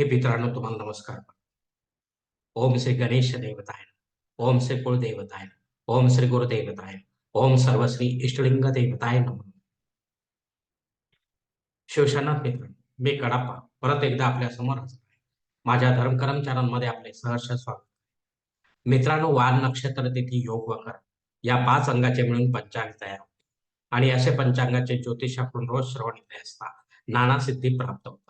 हे मित्रांनो तुम्हाला नमस्कार ओम श्री गणेश देवताय ओम श्री कुलदेवताय ओम श्री गुरुदेवताय ओम सर्वश्री इष्टलिंग देवताय नम. मित्र मी कडाप्पा परत एकदा आपल्यासमोर माझ्या धर्म कर्मचाऱ्यांमध्ये आपले सहर्ष स्वागत मित्रांनो वार नक्षत्र तिथी योग वकर या पाच अंगाचे मिळून पंचांग तयार होते. आणि असे पंचांगाचे ज्योतिषापूर्ण रोज श्रवण असता नाना सिद्धी प्राप्त होतात.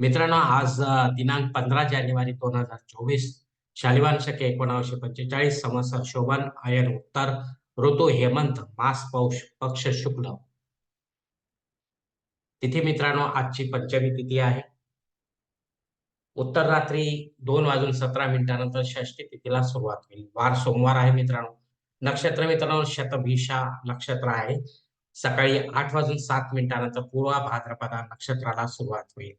मित्रांनो आज दिनांक पंधरा जानेवारी दोन हजार चोवीस शालिवान शके एकोणावीसशे पंचेचाळीस समस्या शोभन आयन उत्तर ऋतू हेमंत मास पौष पक्ष शुक्ल. तिथे मित्रांनो आजची पंचमी तिथी आहे. उत्तर रात्री दोन वाजून सतरा मिनिटानंतर षष्टी तिथीला सुरुवात होईल. वार सोमवार आहे मित्रांनो. नक्षत्र मित्रांनो शतभिषा नक्षत्र आहे. सकाळी आठ वाजून सात मिनिटानंतर पूर्वा भाद्रपदा नक्षत्राला सुरुवात होईल.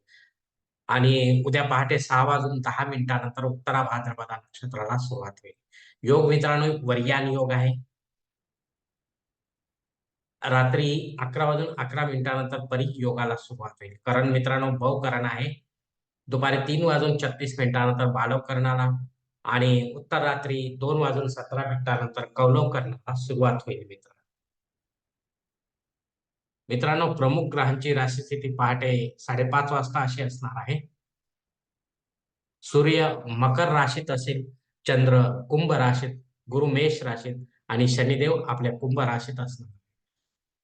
आणि उद्या पहाटे सहा वाजून दहा मिनिटानंतर उत्तरा भाद्रपदा नक्षत्राला सुरुवात होईल. योग मित्रांनो वर्यान योग आहे. रात्री अकरा वाजून अकरा मिनिटानंतर परी योगाला सुरुवात होईल. करण मित्रांनो भवकरण आहे. दुपारी तीन वाजून छत्तीस मिनिटानंतर बालव करणारा आणि उत्तर रात्री दोन वाजून सतरा मिनिटानंतर कौलव करणारा सुरुवात होईल मित्रांनो. मित्रांनो प्रमुख ग्रहांची राशी स्थिती पहाटे साडेपाच वाजता अशी असणार आहे. सूर्य मकर राशीत असेल चंद्र कुंभ राशीत गुरु मेष राशीत आणि शनिदेव आपल्या कुंभ राशीत असणार.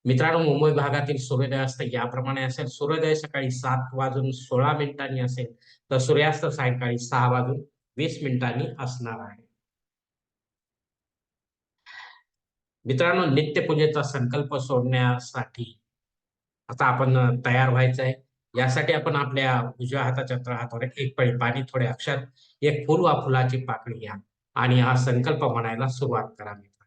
मित्रांनो मुंबई भागातील सूर्योदयास्त याप्रमाणे असेल. सूर्योदय सकाळी सात वाजून सोळा मिनिटांनी असेल तर सूर्यास्त सायंकाळी सहा वाजून वीस मिनिटांनी असणार आहे. मित्रांनो नित्यपूजेचा संकल्प सोडण्यासाठी आता आपण तयार व्हायचं आहे यासाठी आपण आपल्या उजव्या हाताच्या तळहातावर एक पळी पाणी थोडे अक्षर एक फुल वा फुलाची पाकळी घ्या. आणि हा संकल्प म्हणायला सुरुवात करा मित्र.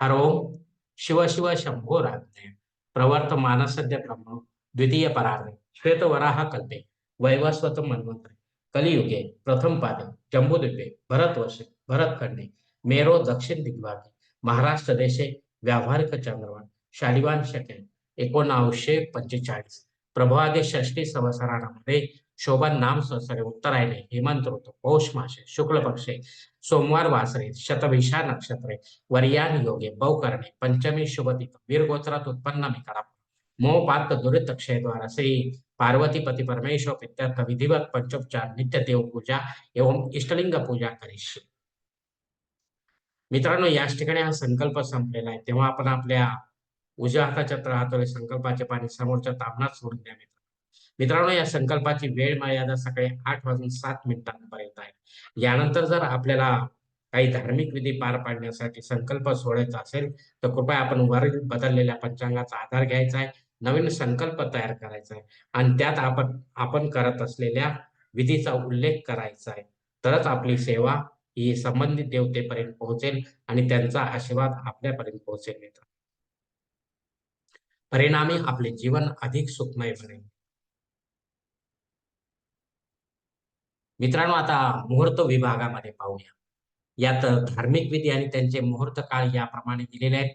हर ओम शिव शिव शंभो राज्ञ. प्रवर्त मानसद्य ब्रह्म द्वितीय परार्ध श्वेत वराह कल्पे वैवस्वत मन्वंतरे कलियुगे प्रथम पादे जम्बूद्वीपे भरतवर्षे भरतखंडे मेरो दक्षिण दिग्भागे. महाराष्ट्र देशे व्यावहारिक चंद्रवान शालिवान शके. एकोणावीसशे पंचेचाळीस. प्रभावादे षष्टी संवत्सरामध्ये शोभन नाम संसारे उत्तरायणे हेमंत ऋतू पौष मासे शुक्ल पक्षे सोमवार वासरे शतभिषा नक्षत्रे वर्यान योगे बहुकरणे पंचमी शुभतिक वीर उत्पन्न मी मोहपात दुरित क्षयद्वार श्री पार्वती पती परमेश्वर पित्यर्थ विधिवत पंचोपचार नित्य देव पूजा एवं इष्टलिंग पूजा करीश. मित्रांनो याच ठिकाणी हा संकल्प संपलेला आहे. तेव्हा आपण आपल्या उजव्या हाताच्या तळहातोरे संकल्पाचे पाणी समोरच्या ताबणात सोडून द्या मित्रांनो. या संकल्पाची वेळ मर्यादा सकाळी आठ वाजून सात मिनिटांपर्यंत आहे. यानंतर जर आपल्याला काही धार्मिक विधी पार पाडण्यासाठी संकल्प सोडायचा असेल तर कृपया आपण वरील बदललेल्या पंचांगाचा आधार घ्यायचा आहे नवीन संकल्प तयार करायचा आहे आणि त्यात आपण आपण करत असलेल्या विधीचा उल्लेख करायचा आहे. तरच आपली सेवा ही संबंधित देवतेपर्यंत पोहोचेल आणि त्यांचा आशीर्वाद आपल्यापर्यंत पोहोचेल मित्र परिणामी आपले जीवन अधिक सुखमय बनेल. मित्रांनो आता मुहूर्त विभागामध्ये पाहूया. यात धार्मिक विधी आणि त्यांचे मुहूर्त काळ याप्रमाणे दिलेले आहेत.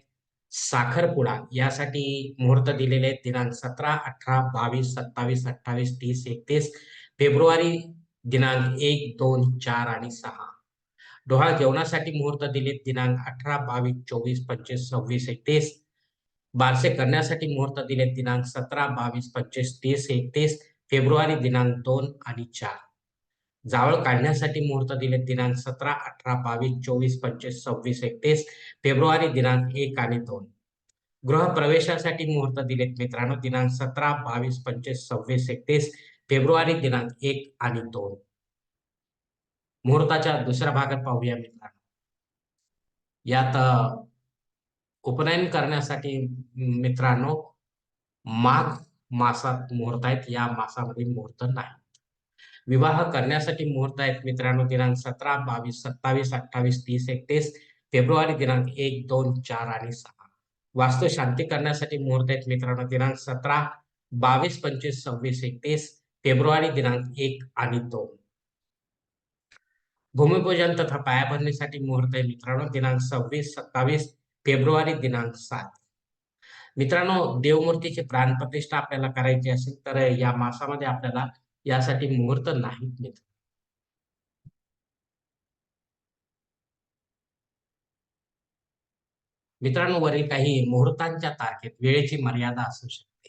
साखरपुडा यासाठी मुहूर्त दिलेले आहेत. दिनांक सतरा अठरा बावीस सत्तावीस अठ्ठावीस तीस एकतीस फेब्रुवारी दिनांक एक दोन चार आणि सहा. डोहाळ जेवणासाठी मुहूर्त दिलेत. दिनांक अठरा बावीस चोवीस पंचवीस सव्वीस एकतीस बारसे करण्यासाठी मुहूर्त दिले. दिनांक सतरा बावीस पंचवीस तीस एकतीस फेब्रुवारी दिनांक दोन आणि चार. जावळ काढण्यासाठी मुहूर्त दिले. दिनांक सतरा अठरा बावीस चोवीस पंचवीस सव्वीस एकतीस फेब्रुवारी दिनांक एक आणि दोन. गृहप्रवेशासाठी मुहूर्त दिलेत मित्रांनो. दिनांक सतरा बावीस पंचवीस सव्वीस एकतीस फेब्रुवारी दिनांक एक आणि दोन. मुहूर्ताच्या दुसऱ्या भागात पाहूया मित्रांनो. यात उपनयन करण्यासाठी मित्रांनो माघ मासात मुहूर्त आहेत या मासामध्ये मुहूर्त नाही. विवाह करण्यासाठी मुहूर्त आहेत मित्रांनो दिनांक सतरा बावीस सत्तावीस अठ्ठावीस तीस एकतीस फेब्रुवारी दिनांक एक दोन चार आणि सहा. वास्तू शांती करण्यासाठी मुहूर्त आहेत मित्रांनो दिनांक सतरा बावीस पंचवीस सव्वीस एकतीस फेब्रुवारी दिनांक एक आणि दोन. भूमिपूजन तथा पायाभरणीसाठी मुहूर्त आहे मित्रांनो दिनांक सव्वीस सत्तावीस फेब्रुवारी दिनांक सात. मित्रांनो देवमूर्तीची प्राणप्रतिष्ठा आपल्याला करायची असेल तर या मासामध्ये आपल्याला यासाठी मुहूर्त नाही मित्र. मित्रांनो वरील काही मुहूर्तांच्या तारखेत वेळेची मर्यादा असू शकते.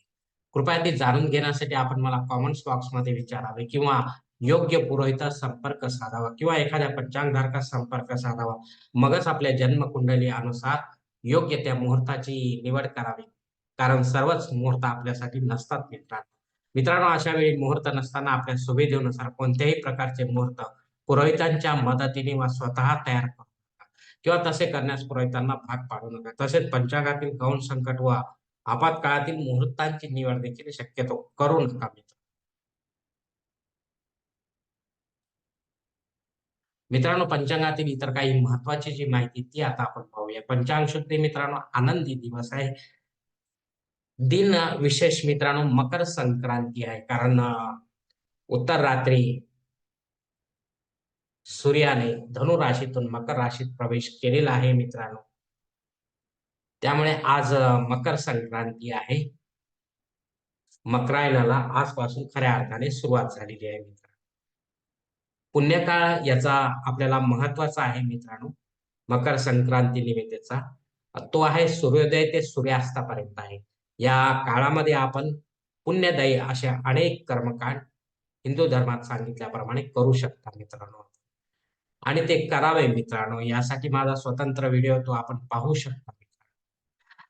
कृपया ती जाणून घेण्यासाठी आपण मला कॉमेंट्स बॉक्समध्ये विचारावे किंवा योग्य पुरोहितास संपर्क साधावा किंवा एखाद्या पंचांगधारकास संपर्क साधावा. मगच आपल्या जन्मकुंडली अनुसार योग्य त्या मुहूर्ताची निवड करावी. कारण सर्वच मुहूर्त आपल्यासाठी नसतात मित्रांनो मित्रांनो अशा वेळी मुहूर्त नसताना आपल्या सुविधेनुसार कोणत्याही प्रकारचे मुहूर्त पुरोहितांच्या मदतीने वा स्वतः तयार करू नका. किंवा तसे करण्यास पुरोहितांना भाग पाडू नका. तसेच पंचांगातील गौण संकट व आपत्काळातील मुहूर्तांची निवड देखील शक्यतो करू नका मित्र मित्रांनो पंचांगातील इतर काही महत्वाची जी माहिती ती आता आपण पाहूया. पंचांग शुद्धी मित्रांनो आनंदी दिवस आहे. दिन विशेष मित्रांनो मकर संक्रांती आहे. कारण उत्तर रात्री सूर्याने धनु राशीतून मकर राशीत प्रवेश केलेला आहे मित्रांनो. त्यामुळे आज मकर संक्रांती आहे. मकरायनाला आजपासून खऱ्या अर्थाने सुरुवात झालेली आहे मित्रांनो. पुण्यकाळ याचा आपल्याला महत्त्वाचा आहे मित्रांनो. मकर संक्रांती निमित्तचा. तो आहे सूर्योदय ते सूर्यास्तापर्यंत आहे. या काळामध्ये आपण पुण्यदायी अशा अनेक कर्मकांड हिंदू धर्मात सांगितल्याप्रमाणे करू शकता मित्रांनो. आणि ते करावे मित्रांनो. यासाठी माझा स्वतंत्र व्हिडिओ तो आपण पाहू शकता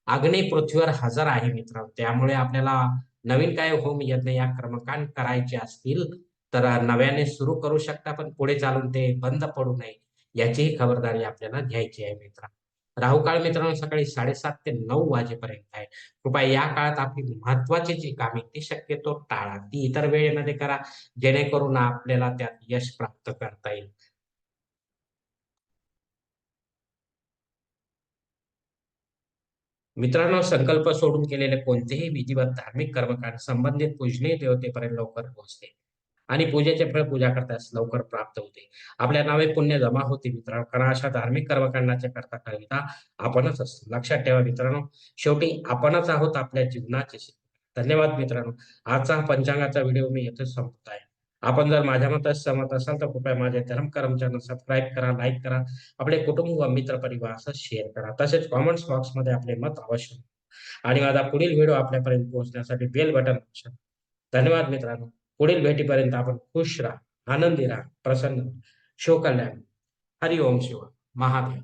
अग्नी पृथ्वीवर हजर आहे मित्रांनो. त्यामुळे आपल्याला नवीन काय होम यज्ञ या कर्मकांड करायचे असतील तर नव्याने सुरू करू शकता पण पुढे चालून ते बंद पडू नये याचीही खबरदारी आपल्याला घ्यायची आहे मित्रांनो. राहू काळ मित्रांनो सकाळी साडेसात ते नऊ वाजेपर्यंत आहे. कृपया या काळात आपली महत्वाची जी कामे ती शक्यतो टाळा. ती इतर वेळेमध्ये करा जेणेकरून आपल्याला त्यात यश प्राप्त करता येईल. मित्रांनो संकल्प सोडून केलेले कोणतेही विधिवत धार्मिक कर्मकांड संबंधित पूजनीय देवतेपर्यंत लवकर पोहोचते. आणि पूजेचे फळ पूजा करतास लवकर प्राप्त होते. आपल्या नावे पुण्य जमा होते मित्रांनो. कारण अशा धार्मिक कर्मकांडाच्या करता करिता आपणच असतो. लक्षात ठेवा मित्रांनो. शेवटी आपणच आहोत आपल्या जीवनाचे धन्यवाद मित्रांनो. आजचा पंचांगाचा व्हिडिओ मी येथे संपत आहे. आपण जर माझ्या मतात सहमत असाल तर कृपया माझे धर्म चॅनल सबस्क्राईब करा लाईक करा. आपले कुटुंब व मित्र परिवार शेअर करा. तसेच कॉमेंट्स बॉक्समध्ये आपले मत अवश्य आणि माझा पुढील व्हिडिओ आपल्यापर्यंत पोहोचण्यासाठी बेल बटन धन्यवाद मित्रांनो. पुढील भेटीपर्यंत आपण खुश राहा आनंदी राहा प्रसन्न शिवकल्याण. हरिओम शिव महादेव.